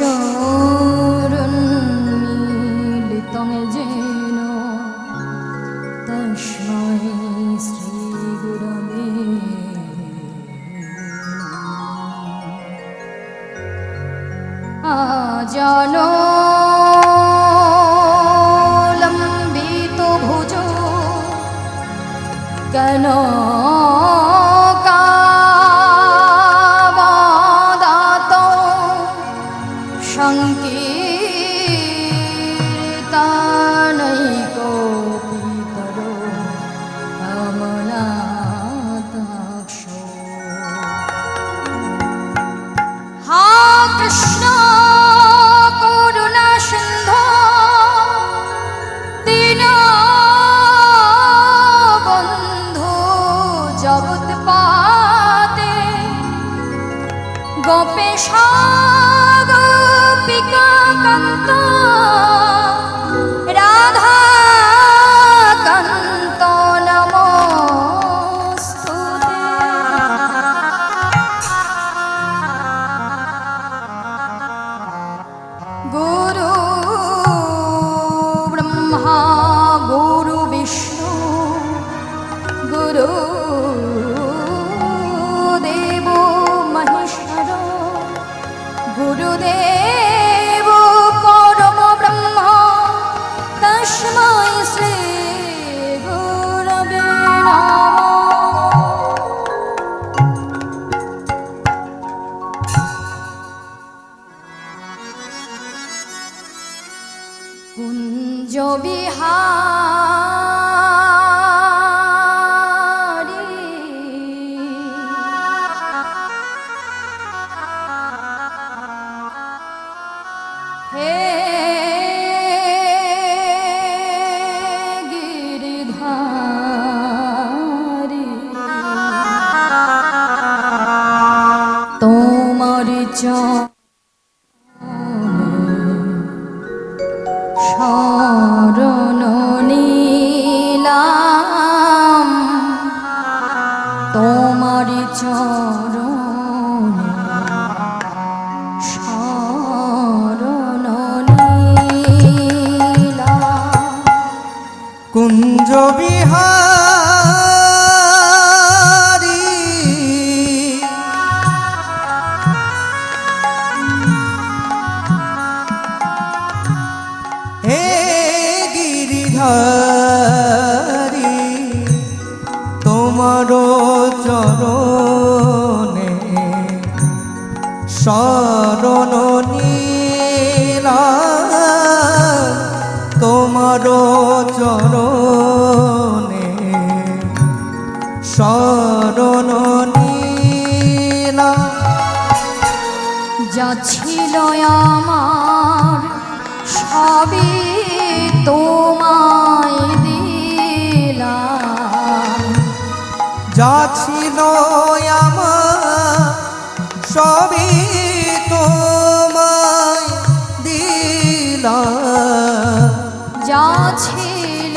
شعور لطم جنو تشمعي জানো লম্বিত ভুজ কেন Oh, go pick up শরণ নিলাম। তোমার চরণে শরণ নিলাম। কুঞ্জ বিহারি শরণ নীলা তোমার চরণে। শরণ নীলা। যা ছিল আমার সবই তোমায় দিলাম। যা ছিল আমার সবই তোমায় দিলা যা ছিল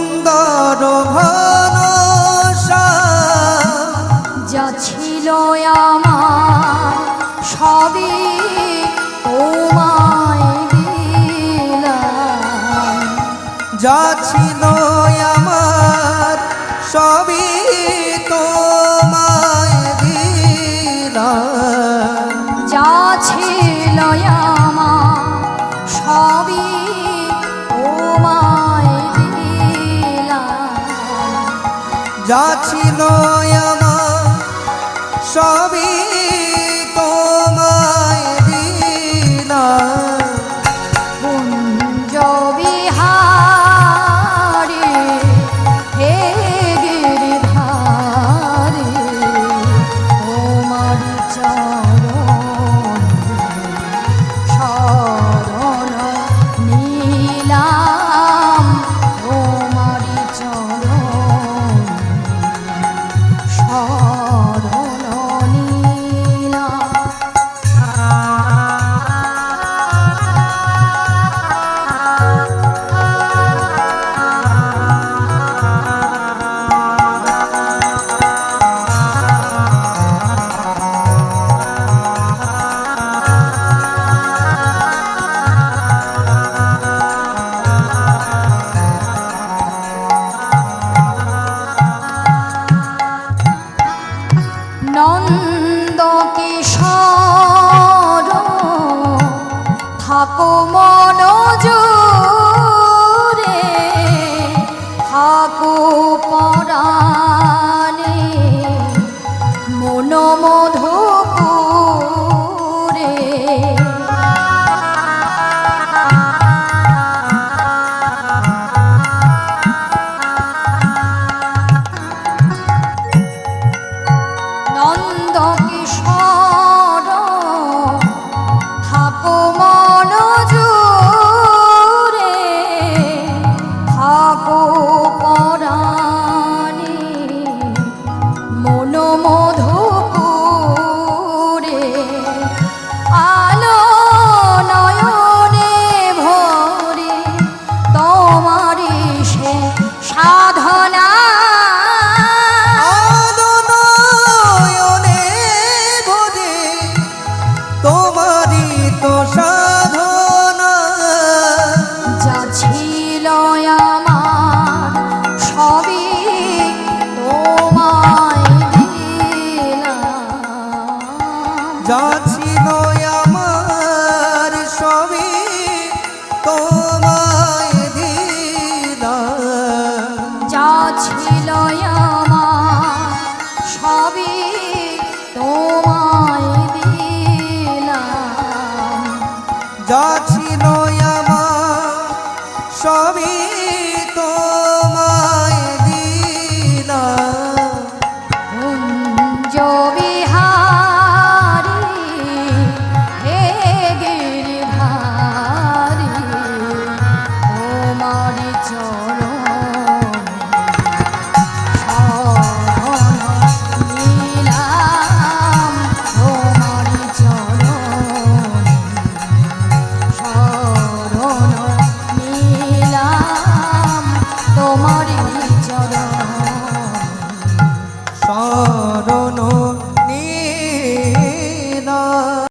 সুন্দর ভরসা। যা ছিল আমার সবই তোমায় দিলাম। যা ছিল যা ছিল